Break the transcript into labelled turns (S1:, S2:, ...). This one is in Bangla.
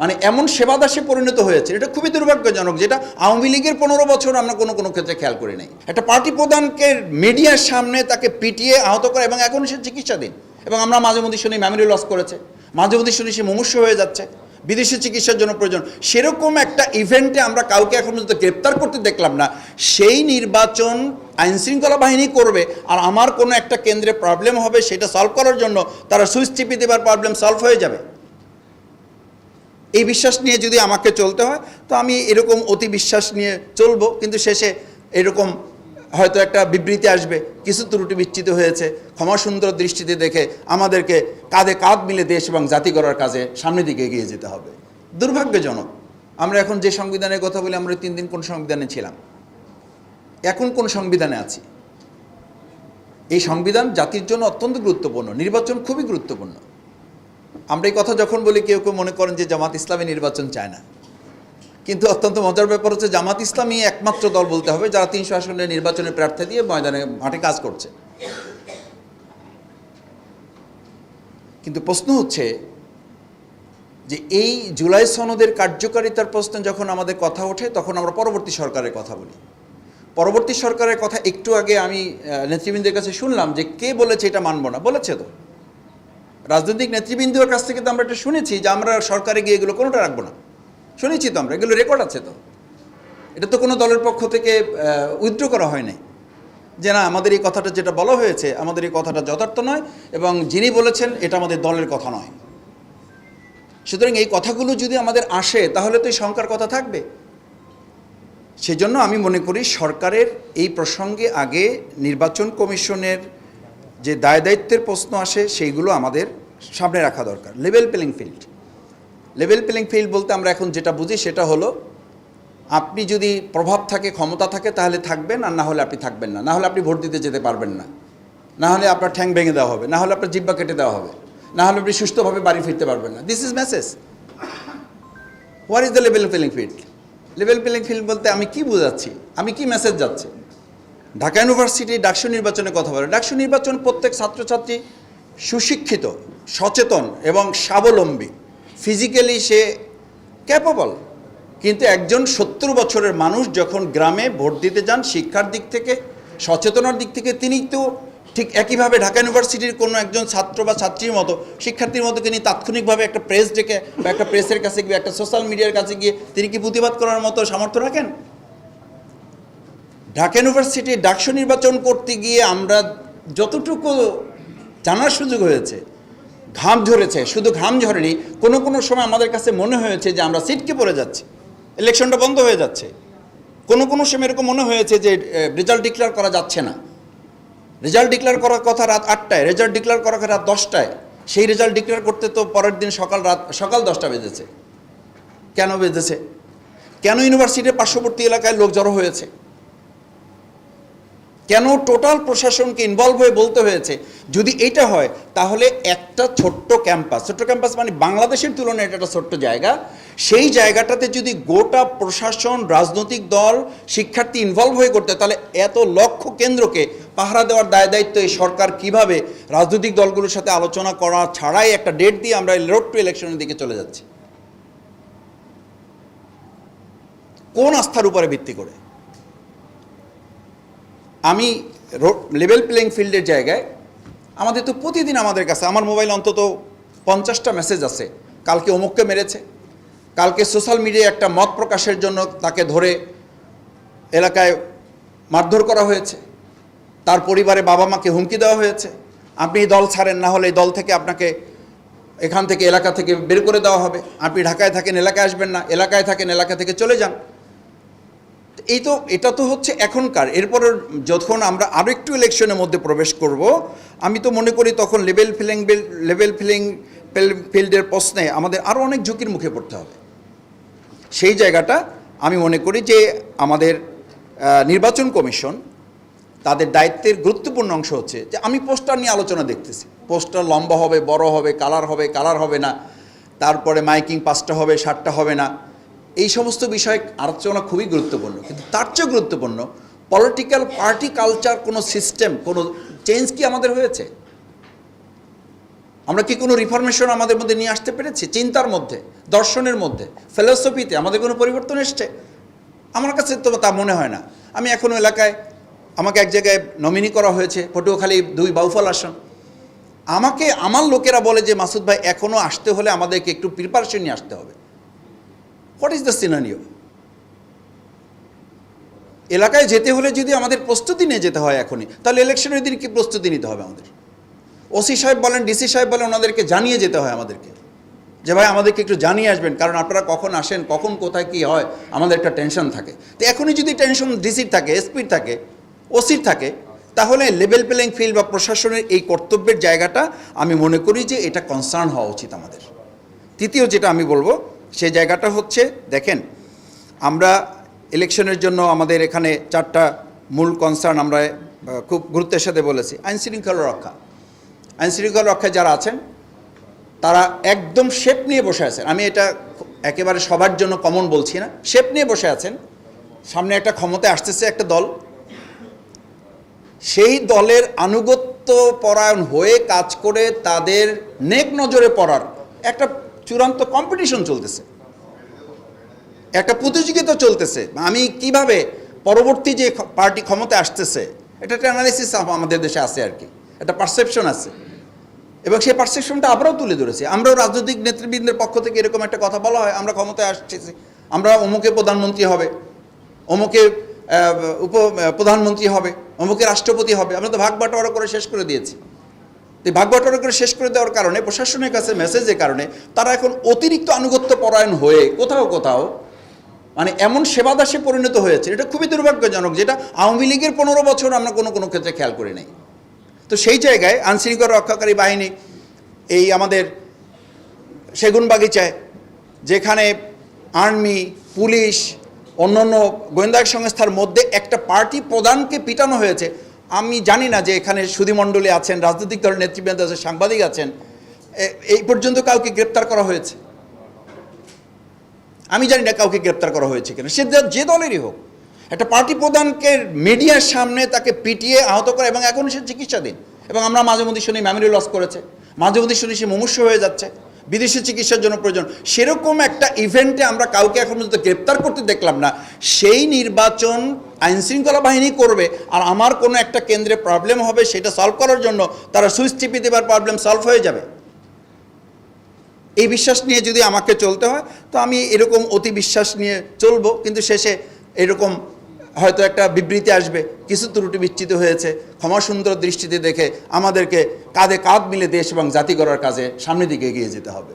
S1: মানে এমন সেবাদাসে পরিণত হয়েছে, এটা খুবই দুর্ভাগ্যজনক, যেটা আওয়ামী লীগের পনেরো বছর আমরা কোনো কোনো ক্ষেত্রে খেয়াল করি নাই। একটা পার্টি প্রধানকে মিডিয়ার সামনে তাকে পিটিয়ে আহত করে, এবং এখন সে চিকিৎসাধীন, এবং আমরা মাঝে মধ্যে শুনি মেমোরি লস করেছে, মাঝে মধ্যে শুনি সে মুমূর্ষ হয়ে যাচ্ছে, বিদেশি চিকিৎসার জন্য প্রয়োজন। সেরকম একটা ইভেন্টে আমরা কাউকে এখন পর্যন্ত গ্রেপ্তার করতে দেখলাম না। সেই নির্বাচন আইনশৃঙ্খলা বাহিনী করবে, আর আমার কোনো একটা কেন্দ্রে প্রবলেম হবে সেটা সলভ করার জন্য তারা সুইচ টিপি দেবার প্রবলেম সলভ হয়ে যাবে। এই বিশ্বাস নিয়ে যদি আমাকে চলতে হয়, তো আমি এরকম অতি বিশ্বাস নিয়ে চলবো। কিন্তু শেষে এরকম হয়তো একটা বিবৃতি আসবে, কিছু ত্রুটি বিচ্ছিত হয়েছে। ক্ষমা সুন্দর দৃষ্টিতে দেখে আমাদেরকে কাঁধে কাঁধ মিলে দেশ এবং জাতি গড়ার কাজে সামনের দিকে এগিয়ে যেতে হবে। দুর্ভাগ্যজনক, আমরা এখন যে সংবিধানের কথা বলি, আমরা তিন দিন কোন সংবিধানে ছিলাম? এখন কোন সংবিধানে আছি? এই সংবিধান জাতির জন্য অত্যন্ত গুরুত্বপূর্ণ, নির্বাচন খুবই গুরুত্বপূর্ণ। আমরা এই কথা যখন বলি, কেউ কেউ মনে করেন যে জামাত ইসলামী নির্বাচন চায় না। কিন্তু অত্যন্ত মজার ব্যাপার হচ্ছে, জামাত ইসলামী একমাত্র দল বলতে হবে যারা তিনশো আসনের নির্বাচনের প্রার্থী দিয়ে ময়দানে মাঠে কাজ করছে। কিন্তু প্রশ্ন হচ্ছে যে এই জুলাই সনদের কার্যকারিতার প্রশ্নে যখন আমাদের কথা ওঠে, তখন আমরা পরবর্তী সরকারের কথা বলি। পরবর্তী সরকারের কথা একটু আগে আমি নেতৃবৃন্দের কাছে শুনলাম যে কে বলেছে এটা মানব না। বলেছে তো। রাজনৈতিক নেতৃবৃন্দের কাছ থেকে তো আমরা এটা শুনেছি যে আমরা সরকারে গিয়ে এগুলো কোনোটা রাখব না। শুনেছি তো আমরা, এগুলো রেকর্ড আছে তো। এটা তো কোনো দলের পক্ষ থেকে উইথড্র করা হয় নাই। যে না, আমাদের এই কথাটা যেটা বলা হয়েছে, আমাদের এই কথাটা যথার্থ নয় এবং যিনি বলেছেন, এটা আমাদের দলের কথা নয়। সুতরাং এই কথাগুলো যদি আমাদের আসে, তাহলে তো এই শঙ্কার কথা থাকবে। সেজন্য আমি মনে করি সরকারের এই প্রসঙ্গে আগে নির্বাচন কমিশনের যে দায় দায়িত্বের প্রশ্ন আসে, সেইগুলো আমাদের সামনে রাখা দরকার। Level playing field level playing field বলতে আমরা এখন যেটা বুঝি, সেটা হলো আপনি যদি প্রভাব থাকে, ক্ষমতা থাকে, তাহলে থাকবেন, আর না হলে আপনি থাকবেন না। না হলে আপনি ভোট দিতে যেতে পারবেন না। না হলে আপনার ঠ্যাং ভেঙে দেওয়া হবে, না হলে আপনার জিব্বা কেটে দেওয়া হবে, না হলে আপনি সুস্থভাবে বাড়ি ফিরতে পারবেন না। This is message where is the level playing field level playing field বলতে আমি কি বোঝাচ্ছি? আমি কি মেসেজ যাচ্ছে? ঢাকা ইউনিভার্সিটি ডাকসু নির্বাচনের কথা বলে। ডাকসু নির্বাচন প্রত্যেক ছাত্রছাত্রী সুশিক্ষিত, সচেতন এবং স্বাবলম্বী। ফিজিক্যালি সে ক্যাপেবল কিন্তু একজন সত্তর বছরের মানুষ যখন গ্রামে ভোট দিতে যান, শিক্ষার দিক থেকে, সচেতনার দিক থেকে, তিনি তো ঠিক একইভাবে ঢাকা ইউনিভার্সিটির কোনো একজন ছাত্র বা ছাত্রীর মতো, শিক্ষার্থীর মতো তিনি তাৎক্ষণিকভাবে একটা প্রেস ডেকে বা একটা প্রেসের কাছে গিয়ে, একটা সোশ্যাল মিডিয়ার কাছে গিয়ে তিনি কি প্রতিবাদ করার মতো সামর্থ্য রাখেন? ঢাকা ইউনিভার্সিটি ডাকসু নির্বাচন করতে গিয়ে আমরা যতটুকু জানার সুযোগ হয়েছে, ঘাম ঝরেছে, শুধু ঘাম ঝরেনি, কোনো কোনো সময় আমাদের কাছে মনে হয়েছে যে আমরা সিটকে পড়ে যাচ্ছি, ইলেকশনটা বন্ধ হয়ে যাচ্ছে। কোনো কোনো সময় এরকম মনে হয়েছে যে রেজাল্ট ডিক্লেয়ার করা যাচ্ছে না। রেজাল্ট ডিক্লেয়ার করার কথা রাত আটটায়, রেজাল্ট ডিক্লেয়ার করার কথা রাত দশটায়, সেই রেজাল্ট ডিক্লেয়ার করতে তো পরের দিন সকাল রাত, সকাল দশটা বেজেছে। কেন বেজেছে? কেন ইউনিভার্সিটির পার্শ্ববর্তী এলাকায় লোক জড়ো হয়েছে? কেন টোটাল প্রশাসনকে ইনভলভ হয়ে বলতে হয়েছে? যদি এটা হয়, তাহলে একটা ছোট্ট ক্যাম্পাস ছোট্ট ক্যাম্পাস মানে বাংলাদেশের তুলনায় এটা একটা ছোট্ট জায়গা, সেই জায়গাটাতে যদি গোটা প্রশাসন, রাজনৈতিক দল, শিক্ষার্থী ইনভলভ হয়ে করতে, তাহলে এত লক্ষ কেন্দ্রকে পাহারা দেওয়ার দায় দায়িত্ব এই সরকার কীভাবে রাজনৈতিক দলগুলোর সাথে আলোচনা করা ছাড়াই একটা ডেট দিয়ে আমরা রোড টু ইলেকশনের দিকে চলে যাচ্ছি? কোন আস্থার উপরে ভিত্তি করে? আমি লেভেল প্লেইং ফিল্ডের জায়গায়, আমাদের তো প্রতিদিন আমাদের কাছে, আমার মোবাইল অন্তত পঞ্চাশটা মেসেজ আছে। কালকে অমুককে মেরেছে, কালকে সোশ্যাল মিডিয়ায় একটা মত প্রকাশের জন্য তাকে ধরে এলাকায় মারধর করা হয়েছে। তার পরিবারে বাবা মাকে হুমকি দেওয়া হয়েছে। আপনি দল ছাড়েন, না হলে দল থেকে আপনাকে এখান থেকে এলাকা থেকে বের করে দেওয়া হবে। আপনি ঢাকায় থাকেন, এলাকায় আসবেন না, এলাকায় থাকেন, এলাকা থেকে চলে যান। এই তো, এটা তো হচ্ছে এখনকার। এরপর যখন আমরা আরও একটু ইলেকশনের মধ্যে প্রবেশ করব, আমি তো মনে করি তখন লেভেল ফিলিং লেভেল ফিলিং ফিল্ডের প্রশ্নে আমাদের আরও অনেক ঝুঁকির মুখে পড়তে হবে। সেই জায়গাটা আমি মনে করি যে আমাদের নির্বাচন কমিশন তাদের দায়িত্বের গুরুত্বপূর্ণ অংশ হচ্ছে যে আমি পোস্টার নিয়ে আলোচনা দেখতেছি। পোস্টার লম্বা হবে, বড় হবে, কালার হবে কালার হবে না। তারপরে মাইকিং পাঁচটা হবে ষাটটা হবে না। এই সমস্ত বিষয় আলোচনা খুবই গুরুত্বপূর্ণ। কিন্তু তার চেয়েও গুরুত্বপূর্ণ পলিটিক্যাল পার্টি কালচার কোনো সিস্টেম কোনো চেঞ্জ কি আমাদের হয়েছে? আমরা কি কোনো রিফরমেশন আমাদের মধ্যে নিয়ে আসতে পেরেছি? চিন্তার মধ্যে, দর্শনের মধ্যে ফিলোসফিতে আমাদের কোনো পরিবর্তন এসছে? আমার কাছে তো তা মনে হয় না। আমি এখনও এলাকায় আমাকে এক জায়গায় নমিনি করা হয়েছে, পটুয়াখালী দুই বাউফল আসন। আমাকে, আমার লোকেরা বলে যে, মাসুদ ভাই এখনও আসতে হলে আমাদেরকে একটু প্রিপারেশন নিয়ে আসতে হবে। হোয়াট ইজ দ্য সিনারিও এলাকায় যেতে হলে যদি আমাদের প্রস্তুতি নিয়ে যেতে হয় এখনই, তাহলে ইলেকশনের দিন কি প্রস্তুতি নিতে হবে আমাদের? ওসি সাহেব বলেন ডিসি সাহেব বলেন, ওনাদেরকে জানিয়ে যেতে হয় আমাদেরকে। যে ভাই, আমাদেরকে একটু জানিয়ে আসবেন, কারণ আপনারা কখন আসেন, কখন, কোথায়, কি হয়, আমাদের একটা টেনশন থাকে। তো এখনই যদি টেনশন ডিসির থাকে এসপির থাকে ওসির থাকে, তাহলে লেভেল প্লেইং ফিল্ড বা প্রশাসনের এই কর্তব্যের জায়গাটা আমি মনে করি যে এটা কনসার্ন হওয়া উচিত আমাদের। তৃতীয় যেটা আমি বলব সেই জায়গাটা হচ্ছে, দেখেন, আমরা ইলেকশনের জন্য আমাদের এখানে চারটা মূল কনসার্ন আমরা খুব গুরুত্বের সাথে বলেছি আইন শৃঙ্খলা রক্ষা। আইন শৃঙ্খলা রক্ষায় যারা আছেন, তারা একদম শেপ নিয়ে বসে আছেন। আমি এটা একেবারে সবার জন্য কমন বলছি না। শেপ নিয়ে বসে আছেন। সামনে একটা ক্ষমতায় আসতেছে একটা দল। সেই দলের আনুগত্য পরায়ণ হয়ে কাজ করে তাদের নেক নজরে পড়ার একটা চূড়ান্ত কম্পিটিশন চলতেছে। একটা প্রতিযোগিতা চলতেছে। আমি কীভাবে পরবর্তী যে পার্টি ক্ষমতায় আসতেছে এটা একটা অ্যানালিসিস আমাদের দেশে আছে আর কি। একটা পারসেপশন আছে। এবং সেই পারসেপশনটা আমরাও তুলে ধরেছি। আমরাও রাজনৈতিক নেতৃবৃন্দের পক্ষ থেকে এরকম একটা কথা বলা হয়, আমরা ক্ষমতায় আসতেছি, আমরা অমুকে প্রধানমন্ত্রী হবে, অমুকে উপ প্রধানমন্ত্রী হবে, অমুকে রাষ্ট্রপতি হবে, আমরা তো ভাগ বাটোয়ারা করে শেষ করে দিয়েছি। এই ভাগ বাটোয়ারা করে শেষ করে দেওয়ার কারণে, প্রশাসনের কাছে মেসেজের কারণে তারা এখন অতিরিক্ত আনুগত্য পরায়ণ হয়ে কোথাও কোথাও মানে এমন সেবাদাসে পরিণত হয়েছে। এটা খুবই দুর্ভাগ্যজনক যেটা আওয়ামী লীগের পনেরো বছর আমরা কোনো কোনো ক্ষেত্রে খেয়াল করি নাই। তো সেই জায়গায় আইনশৃঙ্খলা রক্ষাকারী বাহিনী, এই আমাদের সেগুন বাগিচায়, যেখানে আর্মি, পুলিশ, অন্যান্য গোয়েন্দা সংস্থার মধ্যে একটা পার্টি প্রধানকে পিটানো হয়েছে আমি জানি না যে এখানে সুধীমণ্ডলী আছেন, রাজনৈতিক দলের নেতৃবৃন্দ আছে সাংবাদিক আছেন এই পর্যন্ত কাউকে গ্রেপ্তার করা হয়েছে? আমি জানি না কাউকে গ্রেপ্তার করা হয়েছে কিনা। সে যে- দলেরই হোক, একটা পার্টি প্রধানকে মিডিয়ার সামনে তাকে পিটিয়ে আহত করে এবং এখন সে চিকিৎসাধীন। এবং আমরা মাঝে মধ্যে শুনি মেমোরি লস করেছে, মাঝে মধ্যে শুনি সে মুমূর্ষ হয়ে যাচ্ছে। বিদেশি চিকিৎসার জন্য প্রয়োজন। সেরকম একটা ইভেন্টে আমরা কাউকে এখন পর্যন্ত গ্রেপ্তার করতে দেখলাম না। সেই নির্বাচন আইনশৃঙ্খলা বাহিনী করবে। আর আমার কোনো একটা কেন্দ্রে প্রবলেম হবে সেটা সলভ করার জন্য তারা সুইচ টিপে দেবার প্রবলেম সলভ হয়ে যাবে। এই বিশ্বাস নিয়ে যদি আমাকে চলতে হয়, তো আমি এরকম অতি বিশ্বাস নিয়ে চলবো। কিন্তু শেষে এরকম হয়তো একটা বিবৃতি আসবে, কিছু ত্রুটি বিচ্ছিত হয়েছে। ক্ষমা সুন্দর দৃষ্টিতে দেখে আমাদেরকে কাঁধে কাঁধ মিলে দেশ এবং জাতি করার কাজে সামনের দিকে এগিয়ে যেতে হবে।